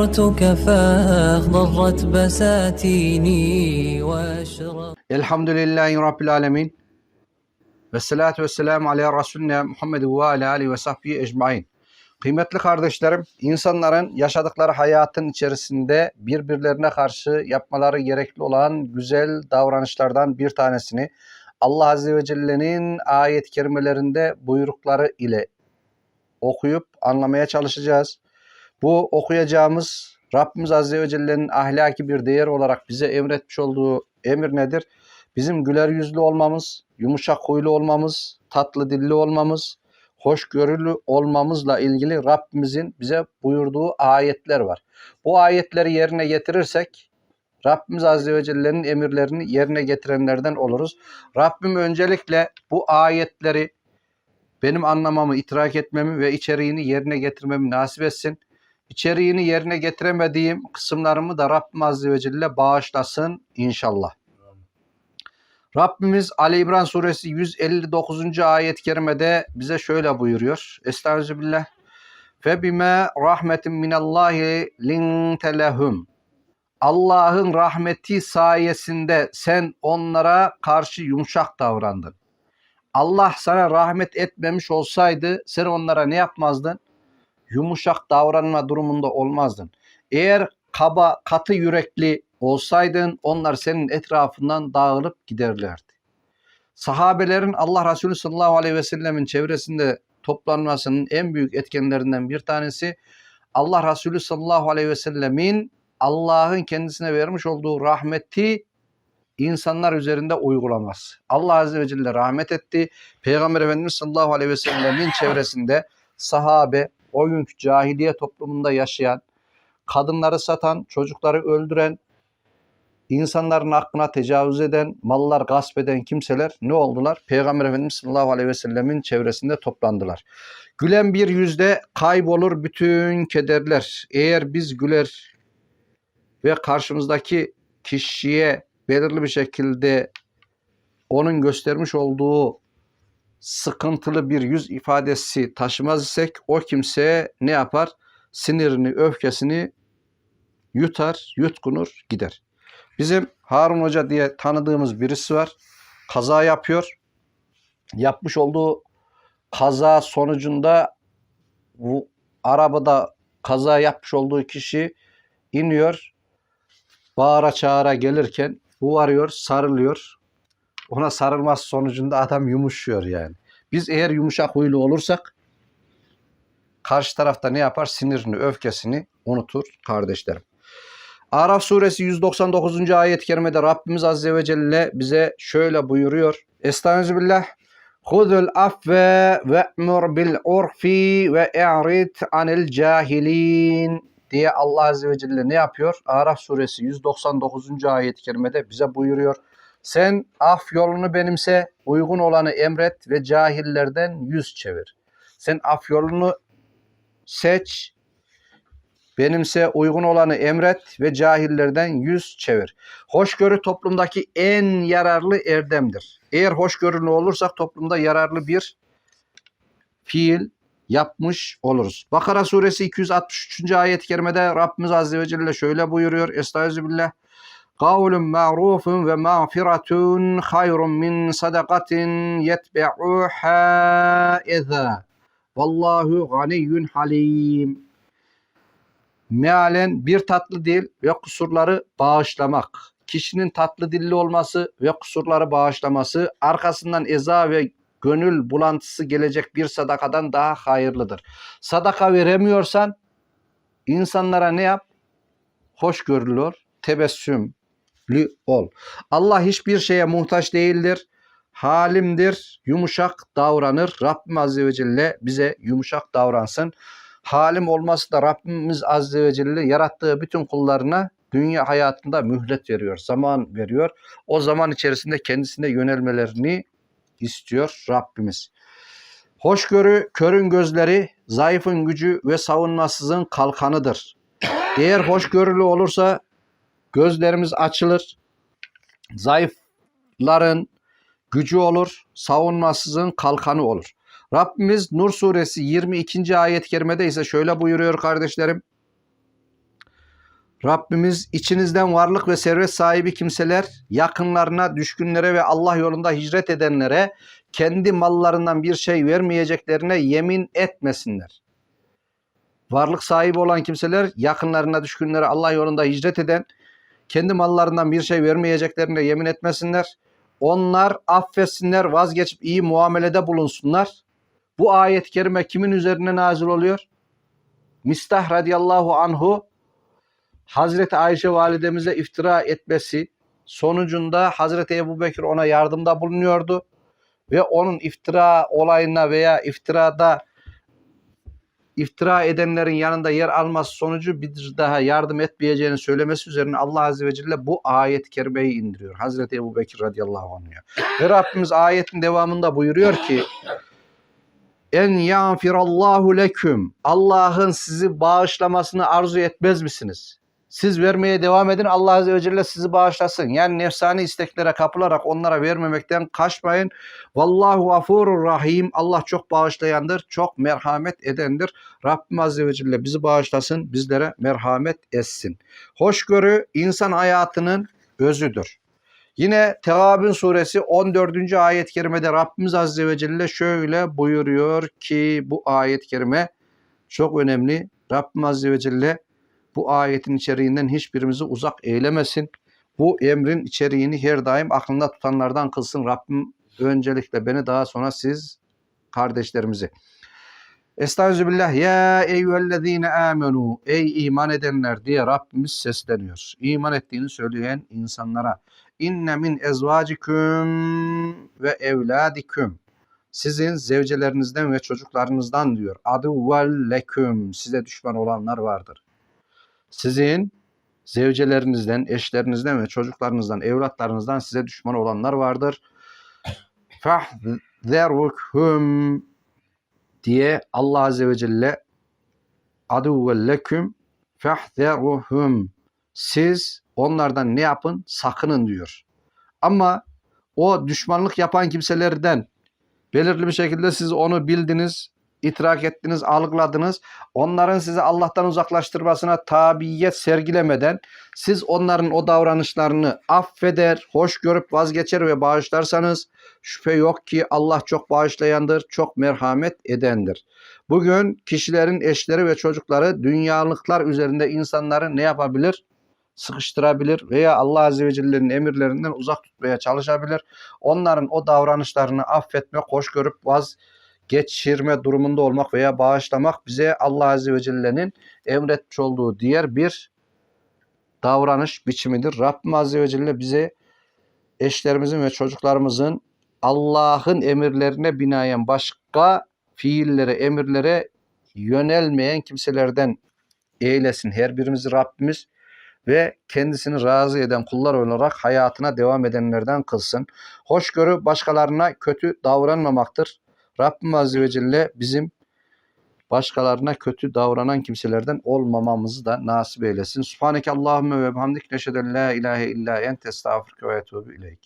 صرتك فاخضرت بساتيني واشرق Elhamdülillahi Rabbil Alemin. Ve salatu ve selamu ala Resulüne Muhammed ve ala alihi ve sahbihi ecmain. Kıymetli kardeşlerim, insanların yaşadıkları hayatın içerisinde birbirlerine karşı yapmaları gerekli olan güzel davranışlardan bir tanesini Allah Azze ve Celle'nin ayet-i kerimelerinde buyrukları ile okuyup anlamaya çalışacağız. Bu okuyacağımız Rabbimiz Azze ve Celle'nin ahlaki bir değer olarak bize emretmiş olduğu emir nedir? Bizim güler yüzlü olmamız, yumuşak huylu olmamız, tatlı dilli olmamız, hoşgörülü olmamızla ilgili Rabbimizin bize buyurduğu ayetler var. Bu ayetleri yerine getirirsek Rabbimiz Azze ve Celle'nin emirlerini yerine getirenlerden oluruz. Rabbim öncelikle bu ayetleri benim anlamamı, idrak etmemi ve içeriğini yerine getirmemi nasip etsin. İçeriğini yerine getiremediğim kısımlarımı da Rabbim Azze ve Celle bağışlasın inşallah. Rabbimiz Ali İmran suresi 159. ayet-i kerimede bize şöyle buyuruyor. Estağfirullah. Fe bime rahmetin minallahi linte lehum. Allah'ın rahmeti sayesinde sen onlara karşı yumuşak davrandın. Allah sana rahmet etmemiş olsaydı sen onlara ne yapmazdın? Yumuşak davranma durumunda olmazdın. Eğer kaba, katı yürekli olsaydın onlar senin etrafından dağılıp giderlerdi. Sahabelerin Allah Resulü sallallahu aleyhi ve sellemin çevresinde toplanmasının en büyük etkenlerinden bir tanesi Allah Resulü sallallahu aleyhi ve sellemin Allah'ın kendisine vermiş olduğu rahmeti insanlar üzerinde uygulaması. Allah Azze ve Celle rahmet etti. Peygamber Efendimiz sallallahu aleyhi ve sellemin çevresinde sahabe, o günkü cahiliye toplumunda yaşayan, kadınları satan, çocukları öldüren, insanların hakkına tecavüz eden, mallar gasp eden kimseler ne oldular? Peygamber Efendimiz sallallahu aleyhi ve sellemin çevresinde toplandılar. Gülen bir yüzde kaybolur bütün kederler. Eğer biz güler ve karşımızdaki kişiye belirli bir şekilde onun göstermiş olduğu sıkıntılı bir yüz ifadesi taşımaz isek o kimse ne yapar? Sinirini, öfkesini yutar, yutkunur, gider. Bizim Harun Hoca diye tanıdığımız birisi var. Kaza yapıyor. Yapmış olduğu kaza sonucunda bu arabada kaza yapmış olduğu kişi iniyor. Bağıra çağıra gelirken bu varıyor, sarılıyor. Ona sarılması sonucunda adam yumuşuyor yani. Biz eğer yumuşak huylu olursak karşı tarafta ne yapar? Sinirini, öfkesini unutur kardeşlerim. Araf suresi 199. ayet-i kerimede Rabbimiz Azze ve Celle bize şöyle buyuruyor. Estağfirullah. Huzul affe ve'mur bil urfi ve i'rid anil cahilin diye Allah Azze ve Celle ne yapıyor? Araf suresi 199. ayet-i kerimede bize buyuruyor. Sen af yolunu benimse, uygun olanı emret ve cahillerden yüz çevir. Sen af yolunu seç, benimse uygun olanı emret ve cahillerden yüz çevir. Hoşgörü toplumdaki en yararlı erdemdir. Eğer hoşgörülü olursak toplumda yararlı bir fiil yapmış oluruz. Bakara suresi 263. ayet-i kerimede Rabbimiz Azze ve Celle şöyle buyuruyor. Estağfirullah. Kavlun ma'rufun ve mağfiratun hayrun min sadakatin yetbe'uha eza. Vallahu ganiyyun halim. Mealen bir tatlı dil ve kusurları bağışlamak. Kişinin tatlı dilli olması ve kusurları bağışlaması arkasından eza ve gönül bulantısı gelecek bir sadakadan daha hayırlıdır. Sadaka veremiyorsan insanlara ne yap? Hoşgörülü ol, tebessümlü ol. Allah hiçbir şeye muhtaç değildir. Halimdir, yumuşak davranır. Rabbim Azze ve Celle bize yumuşak davransın. Halim olması da Rabbimiz Azze ve Celle yarattığı bütün kullarına dünya hayatında mühlet veriyor, zaman veriyor. O zaman içerisinde kendisine yönelmelerini istiyor Rabbimiz. Hoşgörü körün gözleri, zayıfın gücü ve savunmasızın kalkanıdır. Eğer hoşgörülü olursa gözlerimiz açılır. Zayıfların gücü olur, savunmasızın kalkanı olur. Rabbimiz Nur suresi 22. ayet-i kerimede ise şöyle buyuruyor kardeşlerim. Rabbimiz içinizden varlık ve servet sahibi kimseler yakınlarına, düşkünlere ve Allah yolunda hicret edenlere kendi mallarından bir şey vermeyeceklerine yemin etmesinler. Varlık sahibi olan kimseler yakınlarına, düşkünlere Allah yolunda hicret eden kendi mallarından bir şey vermeyeceklerine yemin etmesinler. Onlar affetsinler, vazgeçip iyi muamelede bulunsunlar. Bu ayet-i kerime kimin üzerine nazil oluyor? Mistah radıyallahu anhu Hazreti Ayşe validemize iftira etmesi sonucunda Hazreti Ebu Bekir ona yardımda bulunuyordu. Ve onun iftira olayına veya iftirada iftira edenlerin yanında yer alması sonucu bir daha yardım etmeyeceğini söylemesi üzerine Allah Azze ve Celle bu ayet-i kerimeyi indiriyor. Hazreti Ebu Bekir radıyallahu anh'a. Ve Rabbimiz ayetin devamında buyuruyor ki en yağfirallahu leküm. Allah'ın sizi bağışlamasını arzu etmez misiniz? Siz vermeye devam edin. Allah Azze ve Celle sizi bağışlasın. Yani nefsani isteklere kapılarak onlara vermemekten kaçmayın. Vallahu gafurur rahim. Allah çok bağışlayandır, çok merhamet edendir. Rabbim Azze ve Celle bizi bağışlasın, bizlere merhamet etsin. Hoşgörü insan hayatının özüdür. Yine Tegabün suresi 14. ayet-i kerimede Rabbimiz Azze ve Celle şöyle buyuruyor ki bu ayet-i kerime çok önemli. Rabbim Azze ve Celle bu ayetin içeriğinden hiçbirimizi uzak eylemesin. Bu emrin içeriğini her daim aklında tutanlardan kılsın. Rabbim öncelikle beni daha sonra siz kardeşlerimizi. Estağfirullah ya eyyühellezine amenu ey iman edenler diye Rabbimiz sesleniyor. İman ettiğini söyleyen insanlara inne min ezvaciküm ve evladiküm sizin zevcelerinizden ve çocuklarınızdan diyor. Aduvvel leküm size düşman olanlar vardır. Sizin zevcelerinizden, eşlerinizden ve çocuklarınızdan, evlatlarınızdan size düşman olanlar vardır. Fahzerukhum diye Allah Azze ve Celle aduvvel leküm fahzeruhum siz onlardan ne yapın? Sakının diyor. Ama o düşmanlık yapan kimselerden belirli bir şekilde siz onu bildiniz, idrak ettiniz, algıladınız. Onların sizi Allah'tan uzaklaştırmasına tabiyet sergilemeden siz onların o davranışlarını affeder, hoş görüp vazgeçer ve bağışlarsanız şüphe yok ki Allah çok bağışlayandır, çok merhamet edendir. Bugün kişilerin eşleri ve çocukları dünyalıklar üzerinde insanları ne yapabilir? sıkıştırabilir veya Allah Azze ve Celle'nin emirlerinden uzak tutmaya çalışabilir. Onların o davranışlarını affetmek, hoş görüp vazgeçirme durumunda olmak veya bağışlamak bize Allah Azze ve Celle'nin emretmiş olduğu diğer bir davranış biçimidir. Rabbim Azze ve Celle bize eşlerimizin ve çocuklarımızın Allah'ın emirlerine binaen başka fiillere, emirlere yönelmeyen kimselerden eylesin. Her birimizi Rabbimiz ve kendisini razı eden kullar olarak hayatına devam edenlerden kılsın. Hoşgörü başkalarına kötü davranmamaktır. Rabbim Azze ve Celle bizim başkalarına kötü davranan kimselerden olmamamızı da nasip eylesin. Subhaneke Allahümme ve bihamdik neşheden la ilahe illa ente estağfurke ve etûbü ileyk.